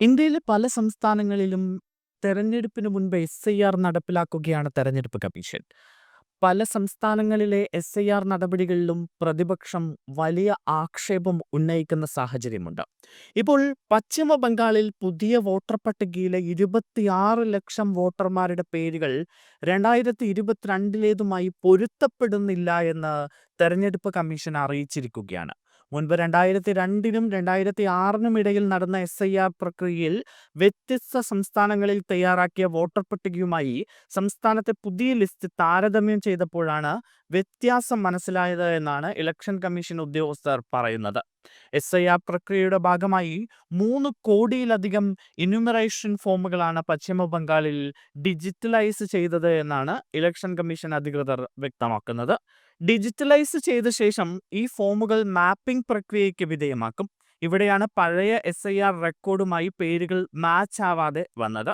ഇന്ത്യയിലെ പല സംസ്ഥാനങ്ങളിലും തെരഞ്ഞെടുപ്പിന് മുൻപ് എസ് ഐ ആർ നടപ്പിലാക്കുകയാണ് തെരഞ്ഞെടുപ്പ് കമ്മീഷൻ. പല സംസ്ഥാനങ്ങളിലെ എസ് ഐ ആർ നടപടികളിലും പ്രതിപക്ഷം വലിയ ആക്ഷേപം ഉന്നയിക്കുന്ന സാഹചര്യമുണ്ട്. ഇപ്പോൾ പശ്ചിമ ബംഗാളിൽ പുതിയ വോട്ടർ പട്ടികയിലെ ഇരുപത്തിയാറ് ലക്ഷം വോട്ടർമാരുടെ പേരുകൾ രണ്ടായിരത്തി ഇരുപത്തിരണ്ടിലേതുമായി പൊരുത്തപ്പെടുന്നില്ല എന്ന് തെരഞ്ഞെടുപ്പ് കമ്മീഷൻ അറിയിച്ചിരിക്കുകയാണ്. മുൻപ് രണ്ടായിരത്തി രണ്ടിനും രണ്ടായിരത്തി ആറിനും ഇടയിൽ നടന്ന എസ് ഐ ആർ പ്രക്രിയയിൽ വ്യത്യസ്ത സംസ്ഥാനങ്ങളിൽ തയ്യാറാക്കിയ വോട്ടർ പട്ടികയുമായി സംസ്ഥാനത്തെ പുതിയ ലിസ്റ്റ് താരതമ്യം ചെയ്തപ്പോഴാണ് വ്യത്യാസം മനസ്സിലായത് എന്നാണ് ഇലക്ഷൻ കമ്മീഷൻ ഉദ്യോഗസ്ഥർ പറയുന്നത്. എസ് ഐ ആർ പ്രക്രിയയുടെ ഭാഗമായി മൂന്ന് കോടിയിലധികം ഇന്യൂമറേഷൻ ഫോമുകളാണ് പശ്ചിമ ബംഗാളിൽ ഡിജിറ്റലൈസ് ചെയ്തത് എന്നാണ് ഇലക്ഷൻ കമ്മീഷൻ അധികൃതർ വ്യക്തമാക്കുന്നത്. ഡിജിറ്റലൈസ് ചെയ്ത ശേഷം ഈ ഫോമുകൾ മാപ്പിംഗ് പ്രക്രിയയ്ക്ക് വിധേയമാക്കും. ഇവിടെയാണ് പഴയ എസ് ഐ ആർ റെക്കോർഡുമായി പേരുകൾ മാച്ച് ആവാതെ വന്നത്.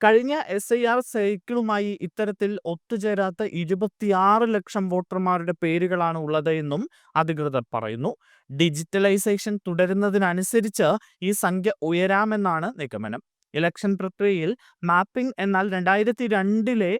കഴിഞ്ഞ എസ് ഐ ആർ സൈക്കിളുമായി ഇത്തരത്തിൽ ഒത്തുചേരാത്ത ഇരുപത്തിയാറ് ലക്ഷം വോട്ടർമാരുടെ പേരുകളാണ് ഉള്ളത് എന്നും അധികൃതർ പറയുന്നു. ഡിജിറ്റലൈസേഷൻ തുടരുന്നതിനനുസരിച്ച് ഈ സംഖ്യ ഉയരാമെന്നാണ് നിഗമനം. ഇലക്ഷൻ പ്രക്രിയയിൽ മാപ്പിംഗ് എന്നാൽ രണ്ടായിരത്തി രണ്ടിലെ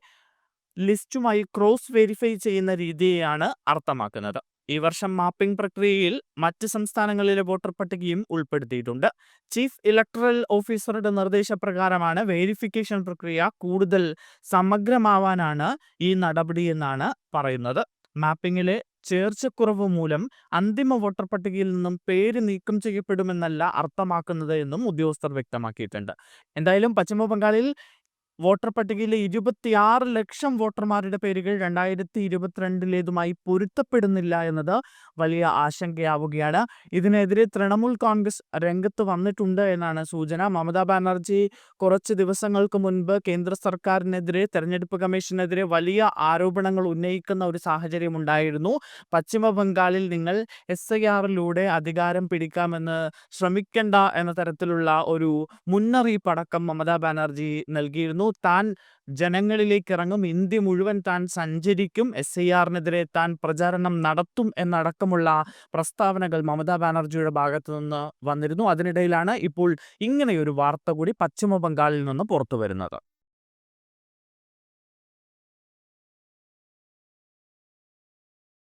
ലിസ്റ്റുമായി ക്രോസ് വെരിഫൈ ചെയ്യുന്ന രീതിയെയാണ് അർത്ഥമാക്കുന്നത്. ഈ വർഷം മാപ്പിംഗ് പ്രക്രിയയിൽ മറ്റ് സംസ്ഥാനങ്ങളിലെ വോട്ടർ പട്ടികയും ഉൾപ്പെടുത്തിയിട്ടുണ്ട്. ചീഫ് ഇലക്ടറൽ ഓഫീസറുടെ നിർദ്ദേശപ്രകാരമാണ് വെരിഫിക്കേഷൻ പ്രക്രിയ കൂടുതൽ സമഗ്രമാവാനാണ് ഈ നടപടിയെന്നാണ് പറയുന്നത്. മാപ്പിംഗിലെ ചേർച്ചക്കുറവ് മൂലം അന്തിമ വോട്ടർ പട്ടികയിൽ നിന്നും പേര് നീക്കം ചെയ്യപ്പെടുമെന്നല്ല അർത്ഥമാക്കുന്നത് എന്നും ഉദ്യോഗസ്ഥർ വ്യക്തമാക്കിയിട്ടുണ്ട്. എന്തായാലും പശ്ചിമ ബംഗാളിൽ വോട്ടർ പട്ടികയിലെ ഇരുപത്തിയാറ് ലക്ഷം വോട്ടർമാരുടെ പേരുകൾ രണ്ടായിരത്തി ഇരുപത്തിരണ്ടിലേതുമായി പൊരുത്തപ്പെടുന്നില്ല എന്നത് വലിയ ആശങ്കയാവുകയാണ്. ഇതിനെതിരെ തൃണമൂൽ കോൺഗ്രസ് രംഗത്ത് വന്നിട്ടുണ്ട് എന്നാണ് സൂചന. മമതാ ബാനർജി കുറച്ച് ദിവസങ്ങൾക്ക് മുൻപ് കേന്ദ്ര സർക്കാരിനെതിരെ തെരഞ്ഞെടുപ്പ് കമ്മീഷനെതിരെ വലിയ ആരോപണങ്ങൾ ഉന്നയിക്കുന്ന ഒരു സാഹചര്യം ഉണ്ടായിരുന്നു. പശ്ചിമ ബംഗാളിൽ നിങ്ങൾ എസ് ഐ ആറിലൂടെ അധികാരം പിടിക്കാമെന്ന് ശ്രമിക്കേണ്ട എന്ന തരത്തിലുള്ള ഒരു മുന്നറിയിപ്പടക്കം മമതാ ബാനർജി നൽകിയിരുന്നു. താൻ ജനങ്ങളിലേക്ക് ഇറങ്ങും ഇന്ത്യ മുഴുവൻ താൻ സഞ്ചരിക്കും. എസ് ഐ ആറിനെതിരെ താൻ പ്രചാരണം നടത്തും എന്നടക്കമുള്ള പ്രസ്താവനകൾ മമതാ ബാനർജിയുടെ ഭാഗത്തു നിന്ന് വന്നിരുന്നു. അതിനിടയിലാണ് ഇപ്പോൾ ഇങ്ങനെയൊരു വാർത്ത കൂടി പശ്ചിമ ബംഗാളിൽ നിന്ന് പുറത്തു വരുന്നത്